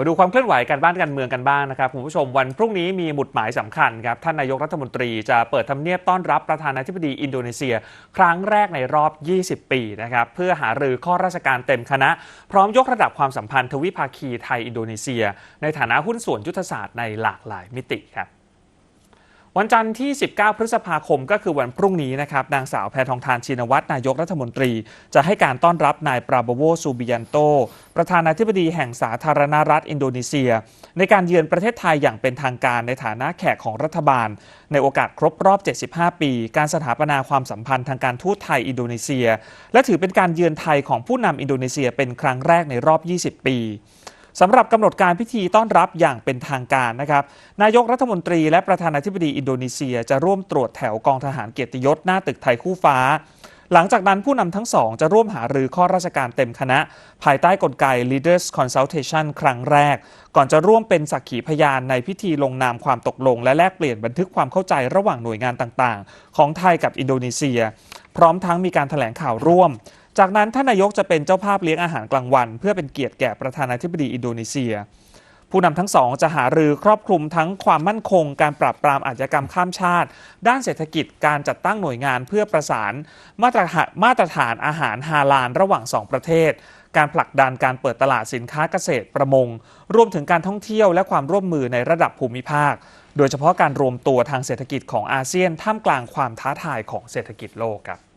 มาดูความเคลื่อนไหวการบ้านการเมืองกันบ้างนะครับคุณผู้ชมวันพรุ่งนี้มีหมุดหมายสำคัญครับท่านนายกรัฐมนตรีจะเปิดทำเนียบต้อนรับประธานาธิบดีอินโดนีเซีย ครั้งแรกในรอบ 20 ปีนะครับเพื่อหารือข้อราชการเต็มคณะ พร้อมยกระดับความสัมพันธ์ทวิภาคีไทยอินโดนีเซีย ในฐานะหุ้นส่วนยุทธศาสตร์ในหลากหลายมิติครับ วันจันทร์ที่ 19 พฤษภาคมก็คือวันพรุ่งนี้นะครับ นางสาวแพทองทานชินวัตรนายกรัฐมนตรี จะให้การต้อนรับนายปราบโวซูบิยันโต ประธานาธิบดีแห่งสาธารณรัฐอินโดนีเซีย ในการเยือนประเทศไทยอย่างเป็นทางการในฐานะแขกของรัฐบาล ในโอกาสครบรอบ 75 ปี การสถาปนาความสัมพันธ์ทางการทูตไทยอินโดนีเซีย และถือเป็นการเยือนไทยของผู้นำอินโดนีเซียเป็นครั้งแรกในรอบ 20 ปี สำหรับกำหนดการพิธีต้อนรับอย่างเป็นทางการนะครับ นายกรัฐมนตรีและประธานาธิบดีอินโดนีเซีย จะร่วมตรวจแถวกองทหารเกียรติยศหน้าตึกไทยคู่ฟ้า หลังจากนั้นผู้นำทั้งสองจะร่วมหารือข้อราชการเต็มคณะ ภายใต้กลไก Leaders Consultation ครั้งแรก ก่อนจะร่วมเป็นสักขีพยานในพิธีลงนามความตกลง และแลกเปลี่ยนบันทึกความเข้าใจระหว่างหน่วยงานต่างๆ ของไทยกับอินโดนีเซีย พร้อมทั้งมีการถแถลงข่าวร่วม จากนั้นท่านนายกจะเป็นเจ้าภาพเลี้ยงอาหารกลางวัน เพื่อเป็นเกียรติแก่ประธานาธิบดีอินโดนีเซีย ผู้นำทั้งสองจะหารือครอบคลุมทั้งความมั่นคง การปราบปรามอาชญากรรมข้ามชาติ ด้านเศรษฐกิจการจัดตั้งหน่วยงานเพื่อประสานมาตรฐานมาตรฐานอาหารฮาลาลระหว่าง2ประเทศ การผลักดันการเปิดตลาดสินค้าเกษตรประมง รวมถึงการท่องเที่ยวและความร่วมมือในระดับภูมิภาค โดยเฉพาะการรวมตัวทางเศรษฐกิจของอาเซียนท่ามกลางความท้าทายของเศรษฐกิจโลกครับ